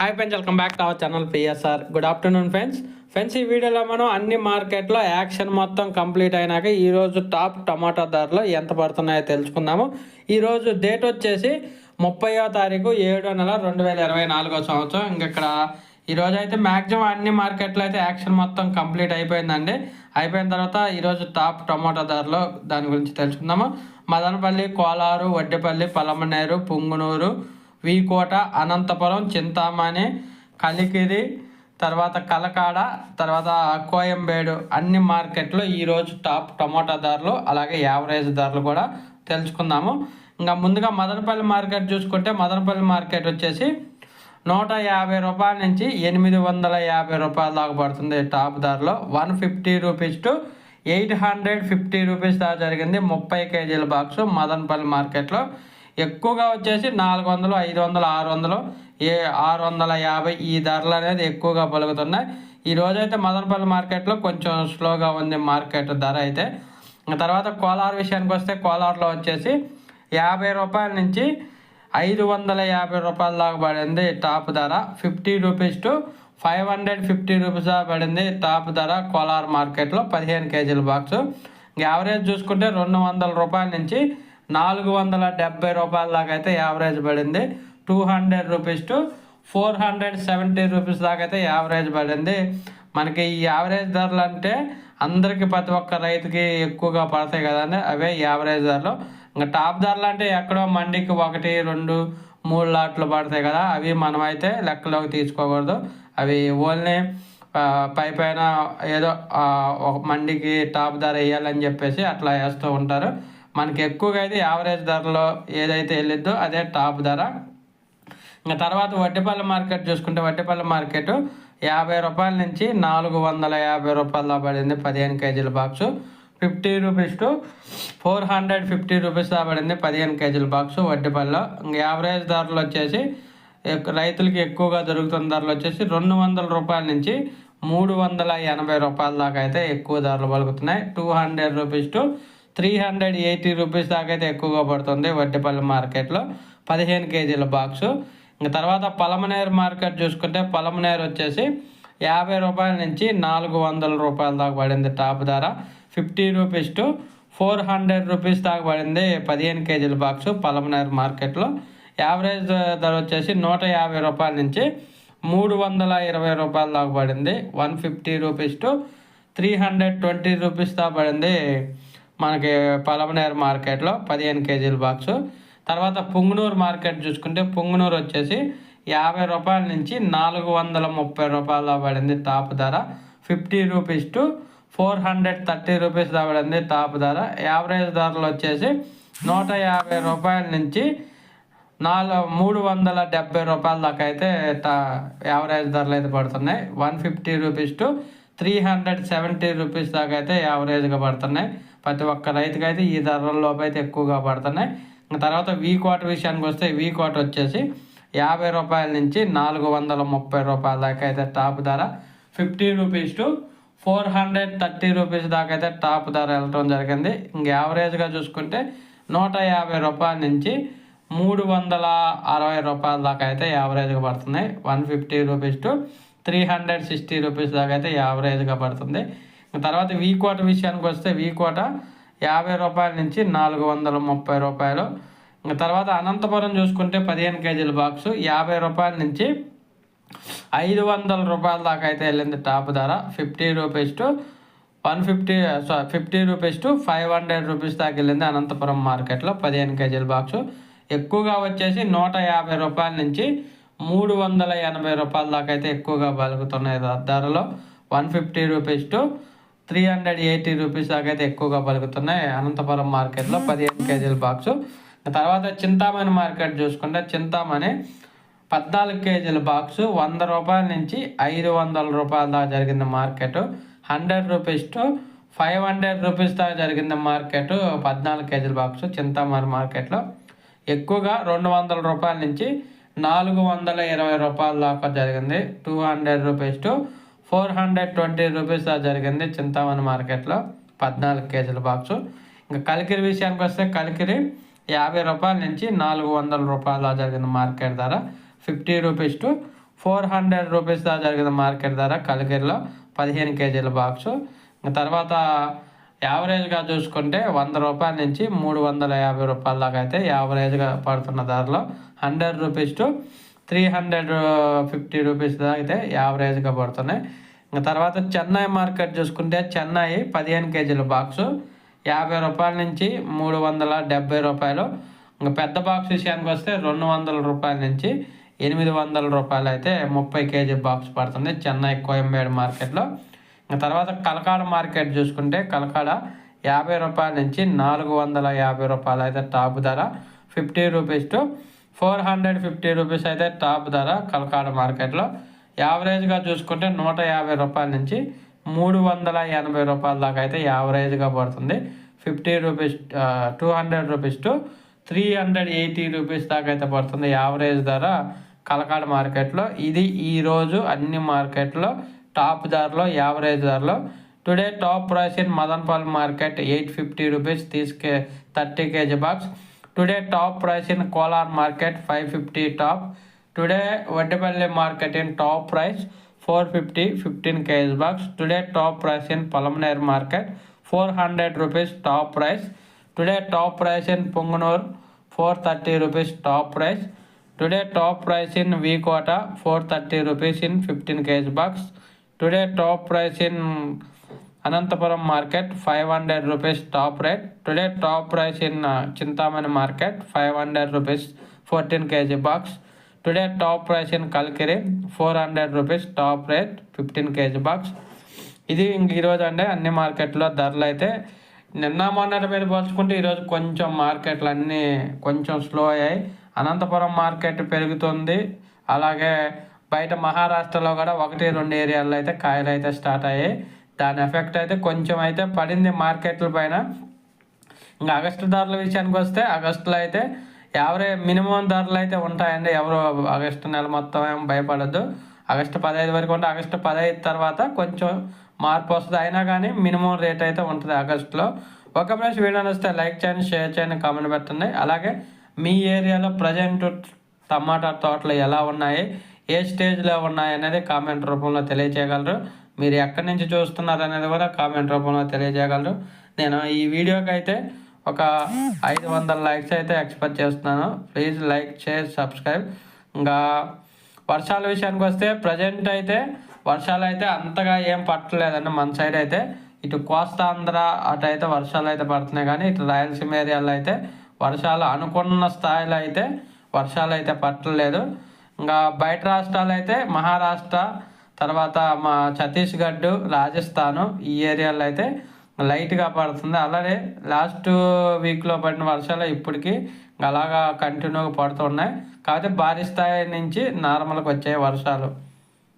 Hi friends welcome back to our channel PSR good afternoon friends friends ఈ వీడియోలో మనం అన్ని మార్కెట్లో యాక్షన్ మొత్తం కంప్లీట్ అయినాక ఈరోజు టాప్ టమాటా ధరలు ఎంత పడుతున్నాయో తెలుసుకుందాము. ఈరోజు డేట్ వచ్చేసి ముప్పయో తారీఖు ఏడో నెల రెండు వేల ఇరవై నాలుగో సంవత్సరం. ఇంకక్కడ ఈరోజు అయితే మ్యాక్సిమం అన్ని మార్కెట్లో అయితే యాక్షన్ మొత్తం కంప్లీట్ అయిపోయిందండి. అయిపోయిన తర్వాత ఈరోజు టాప్ టొమాటో ధరలు దాని గురించి తెలుసుకుందాము. మదనపల్లి కోలారు వడ్డేపల్లి పలమనేరు పుంగునూరు వీకోట అనంతపురం చింతామణి కలికిరి తర్వాత కలకాడ తర్వాత కోయంబేడు అన్ని మార్కెట్లో ఈరోజు టాప్ టమాటా ధరలు అలాగే యావరేజ్ ధరలు కూడా తెలుసుకుందాము. ఇంకా ముందుగా మదనపల్లి మార్కెట్ చూసుకుంటే మదనపల్లి మార్కెట్ వచ్చేసి నూట యాభై రూపాయల నుంచి ఎనిమిది వందల యాభై రూపాయల దాకా పడుతుంది టాప్ ధరలో. One fifty rupees to eight hundred fifty rupees దాకా జరిగింది ముప్పై కేజీల బాక్స్ మదనపల్లి మార్కెట్లో. ఎక్కువగా వచ్చేసి నాలుగు వందలు ఐదు వందలు ఆరు వందలు ఏ ఆరు వందల యాభై ఈ ధరలు అనేది ఎక్కువగా పలుకుతున్నాయి. ఈ రోజైతే మదనపల్లి మార్కెట్లో కొంచెం స్లోగా ఉంది మార్కెట్ ధర అయితే. తర్వాత కోలార్ విషయానికి వస్తే కోలార్లో వచ్చేసి యాభై రూపాయల నుంచి ఐదు వందల యాభై రూపాయల దాకా పడింది టాప్ ధర. Fifty rupees to five hundred fifty rupees దాకా పడింది టాప్ ధర కోలార్ మార్కెట్లో పదిహేను కేజీల బాక్సు. యావరేజ్ చూసుకుంటే రెండు వందల రూపాయల నుంచి నాలుగు వందల డెబ్బై రూపాయల దాకా అయితే యావరేజ్ పడింది. Two hundred rupees to four hundred seventy rupees దాకా అయితే యావరేజ్ పడింది. మనకి ఈ యావరేజ్ ధరలు అంటే అందరికి ప్రతి ఒక్క రైతుకి ఎక్కువగా పడతాయి కదండి. అవే యావరేజ్ ధరలు. ఇంకా టాప్ ధరలు అంటే ఎక్కడో మండికి ఒకటి రెండు మూడు లాట్లు పడతాయి కదా. అవి మనమైతే లెక్కలోకి తీసుకోకూడదు. అవి ఓన్లీ పై పైన ఏదో ఒక మండికి టాప్ ధర వేయాలని చెప్పేసి అట్లా వేస్తూ ఉంటారు. మనకి ఎక్కువగా అయితే యావరేజ్ ధరలో ఏదైతే వెళ్ళిద్దో అదే టాప్ ధర. ఇంకా తర్వాత వడ్డేపల్లి మార్కెట్ చూసుకుంటే వడ్డేపల్లి మార్కెట్ యాభై రూపాయల నుంచి నాలుగు వందల యాభై రూపాయల పడింది పదిహేను కేజీల box. Fifty rupees to four hundred fifty rupees పడింది పదిహేను కేజీల బాక్సు వడ్డేపల్లిలో ఇంకా యావరేజ్ ధరలు వచ్చేసి రైతులకి ఎక్కువగా దొరుకుతున్న ధరలు వచ్చేసి రెండు వందల రూపాయల నుంచి మూడు వందల ఎనభై రూపాయల దాకా అయితే ఎక్కువ ధరలు పలుకుతున్నాయి. Two hundred rupees to three hundred eighty rupees దాకా అయితే ఎక్కువగా పడుతుంది వడ్డిపల్లి మార్కెట్లో. పదిహేను కేజీల బాక్సు. ఇంకా తర్వాత పలమనేరు మార్కెట్ చూసుకుంటే పలమనేరు వచ్చేసి యాభై రూపాయల నుంచి నాలుగు వందల రూపాయల దాకా పడింది టాప్ ధర. Fifty rupees to four hundred rupees దాకా పడింది పదిహేను కేజీల బాక్స్ పలమనేరు మార్కెట్లో. యావరేజ్ ధర వచ్చేసి నూట యాభై రూపాయల నుంచి మూడు వందల ఇరవై రూపాయల దాకా పడింది. One fifty rupees to three hundred twenty rupees దాకా పడింది మనకి పలమనేరు మార్కెట్లో పదిహేను కేజీల బాక్సు తర్వాత పుంగనూరు మార్కెట్ చూసుకుంటే పుంగనూరు వచ్చేసి యాభై రూపాయల నుంచి నాలుగు వందల ముప్పై రూపాయల పడింది టాప్ ధర. Fifty rupees to four hundred thirty rupees దాకా పడింది టాప్ ధర. యావరేజ్ ధరలు వచ్చేసి నూట యాభై రూపాయల నుంచి నాలుగు మూడు వందల డెబ్బై రూపాయల దాకా అయితే యావరేజ్ ధరలు అయితే పడుతున్నాయి. One fifty rupees to three hundred seventy rupees దాకా అయితే యావరేజ్గా పడుతున్నాయి. ప్రతి ఒక్క రైతుకి అయితే ఈ ధరలలోపు అయితే ఎక్కువగా పడుతున్నాయి. ఇంకా తర్వాత వీ కోట విషయానికి వస్తే వీ కోట వచ్చేసి యాభై రూపాయల నుంచి నాలుగు వందల ముప్పై రూపాయల దాకా అయితే టాప్ ధర. Fifty rupees to four hundred thirty rupees దాకా అయితే టాప్ ధర వెళ్ళటం జరిగింది. ఇంక యావరేజ్గా చూసుకుంటే నూట యాభై రూపాయల నుంచి మూడు వందల అరవై రూపాయల దాకా అయితే యావరేజ్గా పడుతున్నాయి. One fifty rupees to three hundred sixty rupees దాకా అయితే యావరేజ్గా పడుతుంది. తర్వాత వీ కోట విషయానికి వస్తే వీ కోట యాభై రూపాయల నుంచి నాలుగు వందల ముప్పై రూపాయలు. ఇంక తర్వాత అనంతపురం చూసుకుంటే పదిహేను కేజీల బాక్స్ యాభై రూపాయల నుంచి ఐదు వందల రూపాయల దాకా అయితే వెళ్ళింది టాప్ ధర. Fifty rupees to one fifty fifty rupees to five hundred rupees దాకా వెళ్ళింది అనంతపురం మార్కెట్లో పదిహేను కేజీల బాక్సు. ఎక్కువగా వచ్చేసి నూట యాభై రూపాయల నుంచి మూడు వందల ఎనభై రూపాయల దాకా అయితే ఎక్కువగా పలుకుతున్నాయి ధరలో. One fifty rupees to three hundred eighty rupees దాకా అయితే ఎక్కువగా పలుకుతున్నాయి. అనంతపురం మార్కెట్లో పదిహేను కేజీల బాక్సు. తర్వాత చింతామణి మార్కెట్ చూసుకుంటే చింతామణి పద్నాలుగు కేజీల బాక్సు వంద రూపాయల నుంచి ఐదు వందల రూపాయల దాకా జరిగింది market. Hundred rupees to five hundred rupees దాకా జరిగింది మార్కెట్. పద్నాలుగు కేజీల బాక్సు చింతామణి మార్కెట్లో. ఎక్కువగా రెండు వందల రూపాయల నుంచి నాలుగు వందల ఇరవై రూపాయల దాకా జరిగింది. Two hundred rupees to four hundred twenty rupees దాకా జరిగింది చింతామణి మార్కెట్లో. పద్నాలుగు కేజీల బాక్సు. ఇంకా కలికిరి విషయానికి వస్తే కలికిరి యాభై రూపాయల నుంచి నాలుగు వందల రూపాయల జరిగిన జరిగింది మార్కెట్ ధర. Fifty rupees to four hundred rupees దాకా జరిగిన మార్కెట్ ధర కలికిరిలో. పదిహేను కేజీల బాక్సు. ఇంకా తర్వాత యావరేజ్గా చూసుకుంటే వంద రూపాయల నుంచి మూడు వందల యాభై రూపాయల దాకా అయితే యావరేజ్గా పడుతున్న ధరలో hundred rupees to three hundred fifty rupees దాకా అయితే యావరేజ్గా పడుతున్నాయి. ఇంకా తర్వాత చెన్నై మార్కెట్ చూసుకుంటే చెన్నై పదిహేను కేజీల బాక్సు యాభై రూపాయల నుంచి మూడు వందల డెబ్బై రూపాయలు. ఇంకా పెద్ద బాక్స్ విషయానికి వస్తే రెండు వందల రూపాయల నుంచి ఎనిమిది వందల రూపాయలు అయితే ముప్పై కేజీ బాక్స్ పడుతుంది చెన్నై కోయంబేడు మార్కెట్లో. తర్వాత కలకాడ మార్కెట్ చూసుకుంటే కలకాడ యాభై రూపాయల నుంచి నాలుగు వందల యాభై రూపాయలు అయితే టాప్ ధర. Fifty rupees to four hundred fifty rupees అయితే టాప్ ధర కలకాడ మార్కెట్లో. యావరేజ్గా చూసుకుంటే నూట యాభై రూపాయల నుంచి మూడు వందల ఎనభై రూపాయల దాకా అయితే యావరేజ్గా పడుతుంది. Fifty rupees two hundred rupees to three hundred eighty rupees దాకా అయితే పడుతుంది యావరేజ్ ధర కలకాడ మార్కెట్లో. ఇది ఈరోజు అన్ని మార్కెట్లో టాప్ ధరలో యావరేజ్ ధరలో today top price in Madanapalle market eight fifty rupees తీసుకే thirty kg box today top price in Kolar market five fifty top today Vaddepalli market in top price four fifty fifteen kg box today top price in Palamaner market four hundred rupees top price today top price in Punganur four thirty rupees top price today top price in V Kota four thirty rupees in fifteen kg box today top price in Anantapuram market five hundred rupees top rate today top price in Chintamani market five hundred rupees fourteen kg box today top price in Kalkiri four hundred rupees top rate fifteen kg box ఇది ఇంక ఈరోజు అంటే అన్ని మార్కెట్లో ధరలు అయితే నిన్న మొన్నటి మీద పోల్చుకుంటే ఈరోజు కొంచెం మార్కెట్లు అన్నీ కొంచెం స్లో అయ్యాయి. అనంతపురం మార్కెట్ పెరుగుతుంది. అలాగే బయట మహారాష్ట్రలో కూడా ఒకటి రెండు ఏరియాల్లో అయితే కాయలు అయితే స్టార్ట్ అయ్యాయి. దాని ఎఫెక్ట్ అయితే కొంచెం అయితే పడింది మార్కెట్ల పైన. ఇంకా ఆగస్టు ధరల విషయానికి వస్తే ఆగస్టులో అయితే ఎవరే మినిమం ధరలు అయితే ఉంటాయండి. ఎవరు ఆగస్టు నెల మొత్తం ఏం భయపడద్దు. ఆగస్టు పదహైదు వరకు ఉంటే ఆగస్టు పదహైదు తర్వాత కొంచెం మార్పు వస్తుంది. అయినా కానీ మినిమం రేట్ అయితే ఉంటుంది ఆగస్టులో. ఒక ప్లస్ వీడియో వస్తే లైక్ చేయండి షేర్ చేయండి కామెంట్ పెట్టండి. అలాగే మీ ఏరియాలో ప్రజెంట్ టమాటా తోటలు ఎలా ఉన్నాయి? ఏ స్టేజ్లో ఉన్నాయి అనేది కామెంట్ రూపంలో తెలియజేయగలరు మీరు ఎక్కడి నుంచి చూస్తున్నారు అనేది కూడా కామెంట్ రూపంలో తెలియజేయగలరు నేను ఈ వీడియోకి అయితే ఒక ఐదు వందల లైక్స్ అయితే ఎక్స్పెక్ట్ చేస్తున్నాను. Please like share subscribe. ఇంకా వర్షాల విషయానికి వస్తే ప్రజెంట్ అయితే వర్షాలు అయితే అంతగా ఏం పట్టలేదండి మన సైడ్ అయితే. ఇటు కోస్తాంధ్ర అటు అయితే వర్షాలు అయితే పడుతున్నాయి కానీ ఇటు రాయలసీమ ఏరియాలో అయితే వర్షాలు అనుకున్న స్థాయిలో అయితే వర్షాలు అయితే పట్టలేదు. ఇంకా బయట రాష్ట్రాలు అయితే మహారాష్ట్ర తర్వాత మా ఛత్తీస్గఢ్ రాజస్థాన్ ఈ ఏరియాలో అయితే లైట్గా పడుతుంది. అలాగే లాస్ట్ వీక్లో పడిన వర్షాలు ఇప్పటికీ అలాగా కంటిన్యూగా పడుతున్నాయి. కాకపోతే భారీ స్థాయి నుంచి నార్మల్కి వచ్చాయి వర్షాలు.